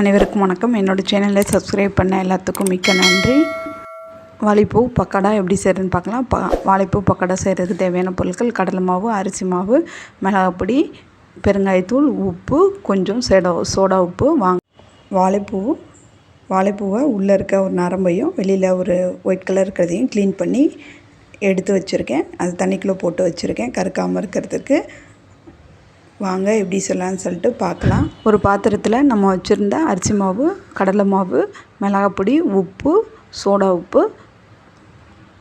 அனைவருக்கும் வணக்கம். என்னோடய சேனலை சப்ஸ்கிரைப் பண்ண எல்லாத்துக்கும் மிக்க நன்றி. வாழைப்பூ பக்கடா எப்படி செய்கிறதுன்னு பார்க்கலாம். ப வாழைப்பூ பக்கடா செய்கிறதுக்கு தேவையான பொருட்கள் கடலை மாவு அரிசி மாவு மிளகாப்பொடி பெருங்காயத்தூள் உப்பு கொஞ்சம் சேடா சோடா உப்பு வாங்க. வாழைப்பூ வாழைப்பூவை உள்ளே இருக்க ஒரு நரம்பையும் வெளியில் ஒரு ஒயிட் கலர் இருக்கிறதையும் க்ளீன் பண்ணி எடுத்து வச்சுருக்கேன். அது தண்ணிக்குள்ளே போட்டு வச்சுருக்கேன். கருக்காமல் இருக்கிறதுக்கு வாங்க எப்படி சொல்லலாம்னு சொல்லிட்டு பார்க்கலாம். ஒரு பாத்திரத்தில் நம்ம வச்சுருந்த அரிசி மாவு கடலை மாவு மிளகாப்பொடி உப்பு சோடா உப்பு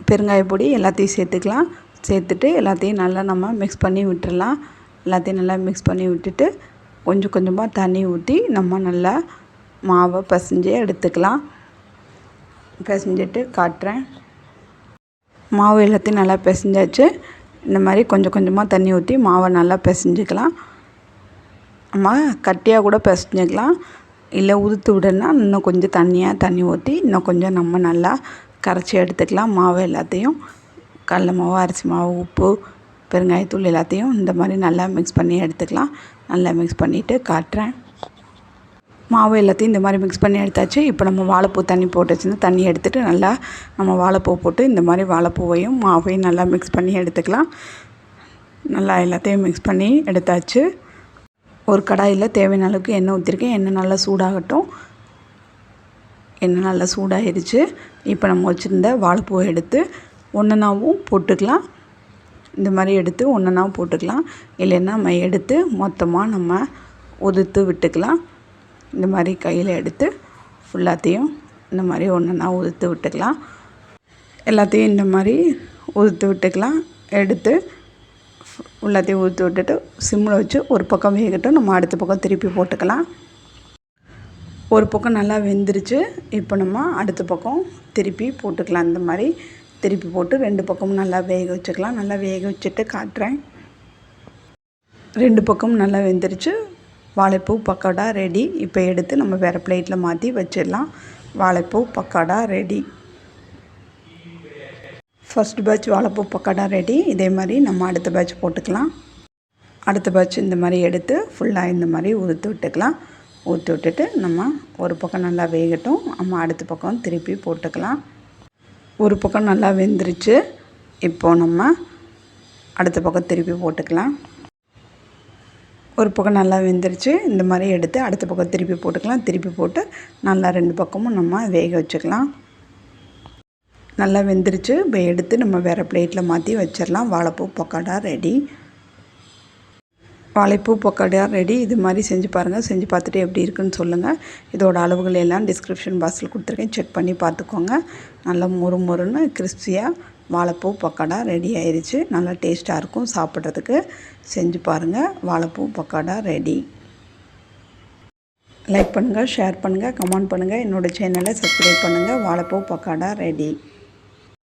பெருங்காயப்பொடி எல்லாத்தையும் சேர்த்துக்கலாம். சேர்த்துட்டு எல்லாத்தையும் நல்லா நம்ம மிக்ஸ் பண்ணி விட்டுறலாம். எல்லாத்தையும் நல்லா மிக்ஸ் பண்ணி விட்டுட்டு கொஞ்சம் கொஞ்சமாக தண்ணி ஊற்றி நம்ம நல்லா மாவை பசைஞ்சு எடுத்துக்கலாம். பிசைஞ்சிட்டு காட்டுறேன். மாவு எல்லாத்தையும் நல்லா பிசைஞ்சாச்சு. இந்த மாதிரி கொஞ்சம் கொஞ்சமாக தண்ணி ஊற்றி மாவை நல்லா பிசைஞ்சிக்கலாம். நம்ம கட்டியாக கூட பிசைஞ்சிக்கலாம். இல்லை உதுத்து விடனா இன்னும் கொஞ்சம் தண்ணியாக தண்ணி ஊற்றி இன்னும் கொஞ்சம் நம்ம நல்லா கரைச்சி எடுத்துக்கலாம். மாவு எல்லாத்தையும் கடல மாவு அரிசி மாவு உப்பு பெருங்காயத்தூள் எல்லாத்தையும் இந்த மாதிரி நல்லா மிக்ஸ் பண்ணி எடுத்துக்கலாம். நல்லா மிக்ஸ் பண்ணிவிட்டு காட்டுறேன். மாவு எல்லாத்தையும் இந்த மாதிரி மிக்ஸ் பண்ணி எடுத்தாச்சு. இப்போ நம்ம வாழைப்பூ தண்ணி போட்டு வச்சுருந்து தண்ணி எடுத்துகிட்டு நல்லா நம்ம வாழைப்பூ போட்டு இந்த மாதிரி வாழைப்பூவையும் மாவையும் நல்லா மிக்ஸ் பண்ணி எடுத்துக்கலாம். நல்லா எல்லாத்தையும் மிக்ஸ் பண்ணி எடுத்தாச்சு. ஒரு கடாயில் தேவையான அளவுக்கு எண்ணெய் ஊற்றிருக்கேன் எண்ணெய் நல்லா சூடாகட்டும். எண்ணெய் நல்லா சூடாகிடுச்சு இப்போ நம்ம வச்சுருந்த வாழைப்பூவை எடுத்து ஒன்றுனாவும் போட்டுக்கலாம். இந்த மாதிரி எடுத்து ஒன்றனாவும் போட்டுக்கலாம். இல்லைன்னா நம்ம எடுத்து மொத்தமாக நம்ம உதுத்து விட்டுக்கலாம். இந்த மாதிரி கையில் எடுத்து ஃபுல்லாத்தையும் இந்த மாதிரி ஒன்றுனா உதுத்து விட்டுக்கலாம். எல்லாத்தையும் இந்த மாதிரி உதுத்து விட்டுக்கலாம். எடுத்து எல்லாத்தையும் ஊற்றி விட்டுட்டு சிம்மில் வச்சு ஒரு பக்கம் வேகட்டும். நம்ம அடுத்த பக்கம் திருப்பி போட்டுக்கலாம். ஒரு பக்கம் நல்லா வெந்துருச்சு. இப்போ நம்ம அடுத்த பக்கம் திருப்பி போட்டுக்கலாம். இந்த மாதிரி திருப்பி போட்டு ரெண்டு பக்கமும் நல்லா வேக வச்சுக்கலாம். நல்லா வேக வச்சுட்டு காட்டுறேன். ரெண்டு பக்கமும் நல்லா வெந்துருச்சு. வாழைப்பூ பக்கோடா ரெடி இப்போ எடுத்து நம்ம வேறு பிளேட்டில் மாற்றி வச்சிடலாம். வாழைப்பூ பக்கோடா ரெடி ஃபஸ்ட் பேட்ச் வாழைப்பூ பக்கோடா ரெடி இதே மாதிரி நம்ம அடுத்த பேட்ச் போட்டுக்கலாம். அடுத்த பேட்ச் இந்த மாதிரி எடுத்து ஃபுல்லாக இந்த மாதிரி ஊற்று விட்டுக்கலாம். ஊற்றி விட்டுட்டு நம்ம ஒரு பக்கம் நல்லா வேகட்டும். நம்ம அடுத்த பக்கம் திருப்பி போட்டுக்கலாம். ஒரு பக்கம் நல்லா வெந்துருச்சு. இப்போது நம்ம அடுத்த பக்கம் திருப்பி போட்டுக்கலாம். ஒரு பக்கம் நல்லா வெந்துருச்சு இந்த மாதிரி எடுத்து அடுத்த பக்கம் திருப்பி போட்டுக்கலாம். திருப்பி போட்டு நல்லா ரெண்டு பக்கமும் நம்ம வேக வச்சுக்கலாம். நல்லா வெந்துருச்சு. இப்போ எடுத்து நம்ம வேறு பிளேட்டில் மாற்றி வச்சிடலாம். வாழைப்பூ பக்கோடா ரெடி. வாழைப்பூ பக்கோடா ரெடி. இது மாதிரி செஞ்சு பாருங்கள் செஞ்சு பார்த்துட்டு எப்படி இருக்குன்னு சொல்லுங்கள் இதோட அளவுகள் எல்லாம் டிஸ்கிரிப்ஷன் பாக்ஸில் கொடுத்துருக்கேன். செக் பண்ணி பார்த்துக்கோங்க. நல்லா மொறு மொறுன்னு கிறிஸ்பியாக வாழைப்பூ பக்கோடா ரெடி ஆயிடுச்சு நல்லா டேஸ்ட்டாக இருக்கும் சாப்பிட்றதுக்கு. செஞ்சு பாருங்கள் வாழைப்பூ பக்கோடா ரெடி லைக் பண்ணுங்கள் ஷேர் பண்ணுங்கள் கமெண்ட் பண்ணுங்கள் என்னோடய சேனலை சப்ஸ்கிரைப் பண்ணுங்கள் வாழைப்பூ பக்கோடா ரெடி